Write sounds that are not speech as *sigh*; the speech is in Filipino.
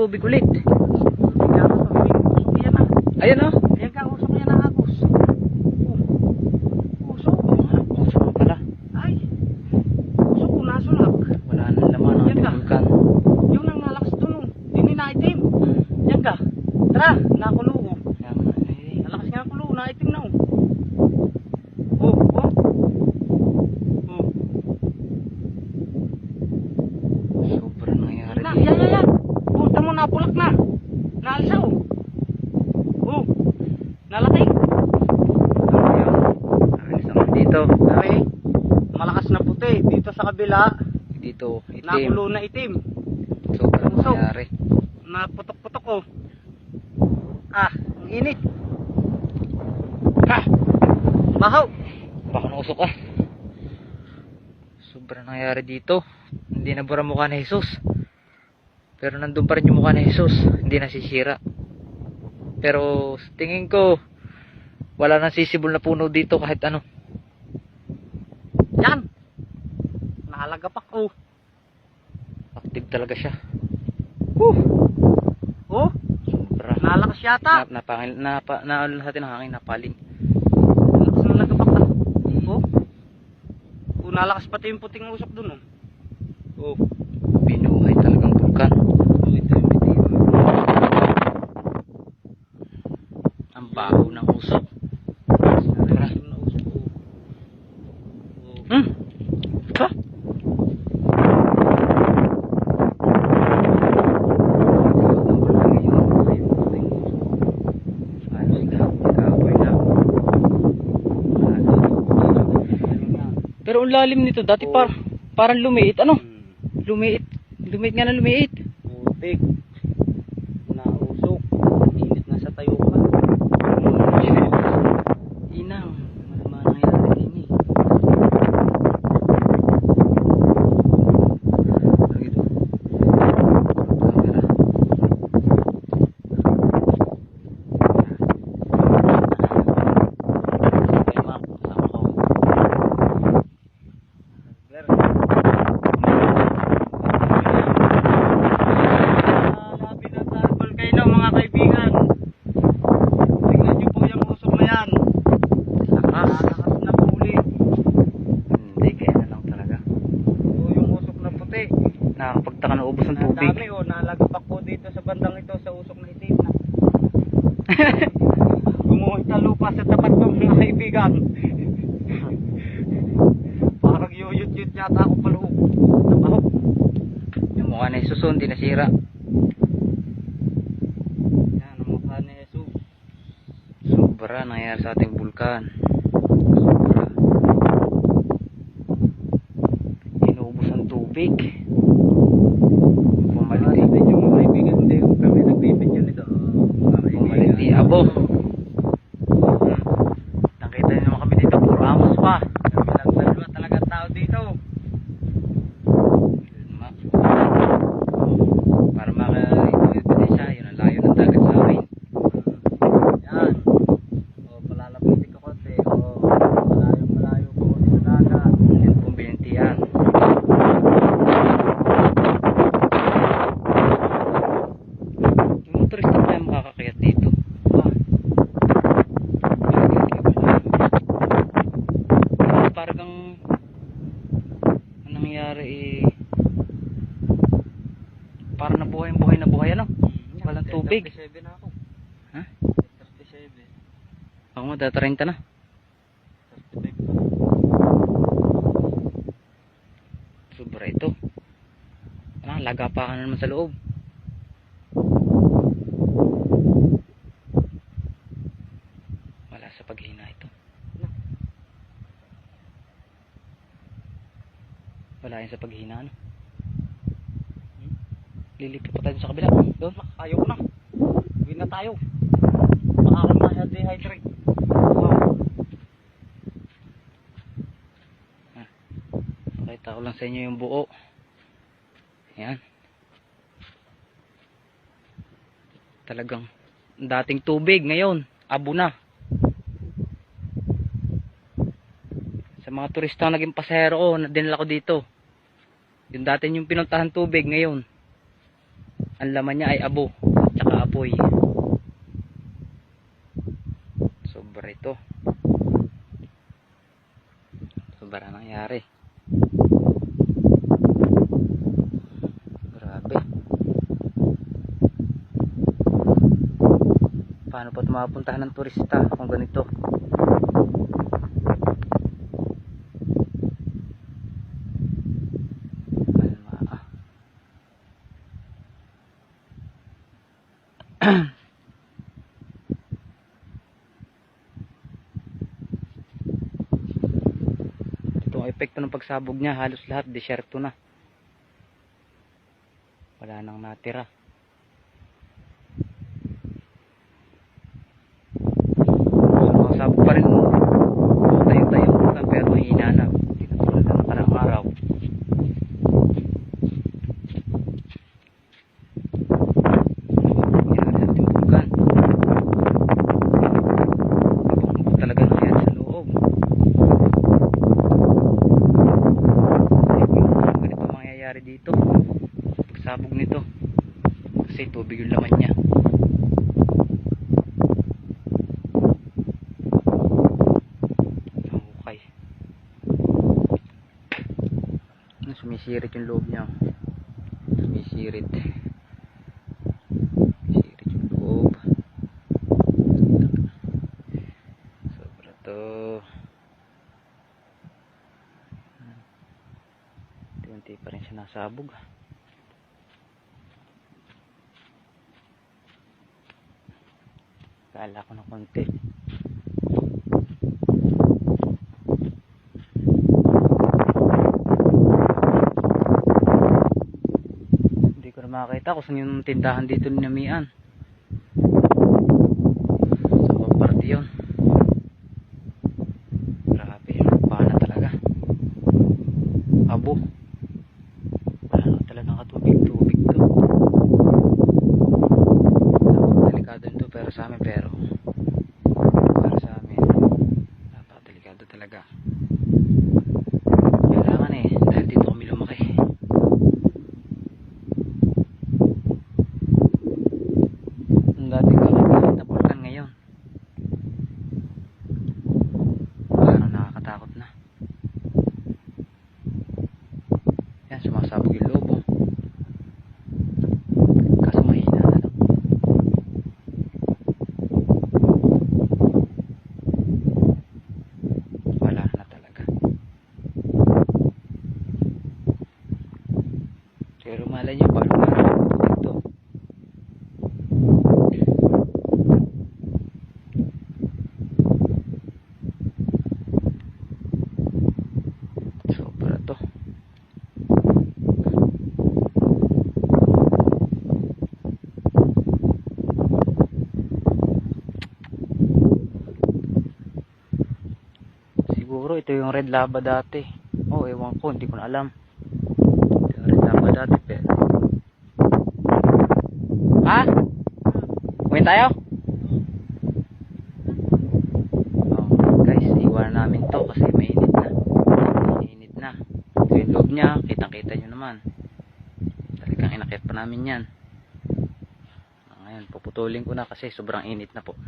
Kakatubig ulit. Ayan oh. Ayan ka, usok yan ah, Agos. Oh. Usok. Usok na pala. Ay. Usok ko nasulak. Wala nang laman ang Yan ating ka. vulkan. Yung nang nalakas doon, oh. Dini na itim. Yan ka. Tara, nakulo ko. Kaya nga, eh, Nalakas nga kulo, na itim na oh. Oh, oh. Oh. Sobrang nangyayari Na, dito. yan, yan, yan. Puta mo, napulak na. Naalsaw. Oh. Nalaki. Ayan. Alis naman dito. Ay, malakas na puti. Dito sa kabila, Dito, itim. nakulo na itim. Sobrang Usok. nangyayari. Naputok-putok oh. Ah, ang init. Ah! Bahaw. Baka nausok ka. Sobrang nangyayari dito. Hindi na bura mukha ni Jesus. Pero nandun pa rin yung mukha ni Jesus. Hindi nasisira. Pero tingin ko, wala nang sisibol na puno dito kahit ano. Yan. Nalagapak oh. Active talaga siya. Oh, Sobra. nalakas yata. Na, napangil, napa, na, natin ang hangin, napaling. Nalakas na nagapak ah. Oh. Oh, nalakas pati yung puting usok dun oh. Oh. Binuhay talagang vulkan. Oh, ito yung bitiyo. Ang baho ng usok. Sobra. na usok oh. Oh. Hmm? Ha? Pero ang lalim nito, dati par parang lumiit. Ano? Hmm. Lumiit. Lumiit nga na lumiit. Putik. Nausok. Init na sa tayo pa. Inang. Malaman nangyari din eh. Lagi to. Camera. Okay, ma'am. Kasama ko. Labi na tarbal kayo ng mga kaibigan. Tingnan niyo po yung usok na yan. Lakas. Nalakas na puli. Hindi, kaya na lang talaga. O yung usok na puti. Nakakapagtaka na ubos ng Ang tubig. dami o, nalagapak po dito sa bandang ito sa usok na itim na. *laughs* Gumuhit na lupa sa tapat ng mga kaibigan. Parang yuyut-yut yata ako paloob. Nabaho. Yung mukha na isusun, di nasira. Yan, ang mukha ni Jesus. Sobra nangyayari sa ating bulkan. Sobra. Inubos ang tubig. Pumalit Ito yung mga kaibigan, hindi kami nagbibidyo nito. Mga Pumalit di abo. Nakita niyo naman kami dito, puro amos pa. Walang dalawa talaga tao dito. Ma- Para maka-ito siya, yun ang layo ng dagat sa amin. Yan. O, palalapitin ko konti. O, malayo malayo po konti sa dagat. Yan pong binantian. Yung motorista pa yung makakakayat dito. Ah, Parang ang nangyayari eh parang nabuhay buhay na buhay ano? Walang tubig. 37 na ako. Ha? 37. Ako mo, data 30 na. 35. Sobra ito. Ah, laga pa ka na naman sa loob. Wala sa paghina ito. Yan sa paghina, ano? Hmm? Lilipit pa tayo sa kabila. Doon. Ayaw ko na. Uwi na tayo. Baka ako ma-dehydrate. Wow. Pakita ko lang sa inyo yung buo. Ayan. Talagang dating tubig ngayon, abo na. Sa mga turista na naging pasahero ko, na dinala ko dito. Yung dati yung pinuntahan tubig ngayon. ang laman niya ay abo at saka apoy. Sobra ito. Sobra nangyari. Grabe. Paano pa ito mapuntahan ng turista kung ganito kalma ah ito ang epekto ng pagsabog niya halos lahat desyerto na. Wala nang natira Pero sabog pa rin tayo-tayo lang pero mahina na hindi na tulad ng nakarang araw nangyari sa timbugan Bubog talaga nangyari sa loob Hindi ko alam ganito ang mangyayari dito pagsabog nito kasi tubig yung laman niya. Ano, Sumisirit yung loob niya. Sumisirit. Sumisirit yung loob. Sobra to. Unti-unti pa rin siya nasabog. Kala ko na konti. Hindi ko na makakita kung saan yung tindahan dito ni Namian. Sa parte yun. Grabe, paana talaga. Abo. Wala na talagang katubig-tubig to. Napakadelikado nito pero sa amin pero para sa amin napakadelikado talaga. Kailangan eh dahil dito kami lumaki. Ang dating kakapit na bulkan ngayon. Parang nakakatakot na. Yan, sumasabog yung lobo. Kaso mahina na lang. Wala na talaga. Pero malay nyo, paano na dito? Sobra to. Siguro ito yung red lava dati. Oh, ewan ko, hindi ko na alam. Ito yung red lava dati, pero... Ha? Uwin tayo? Oh, guys, iwan namin to kasi mainit na. Mainit na. Ito yung loob niya, kitang-kita nyo naman. Talagang inakit pa namin yan. Ngayon, puputulin ko na kasi sobrang init na po.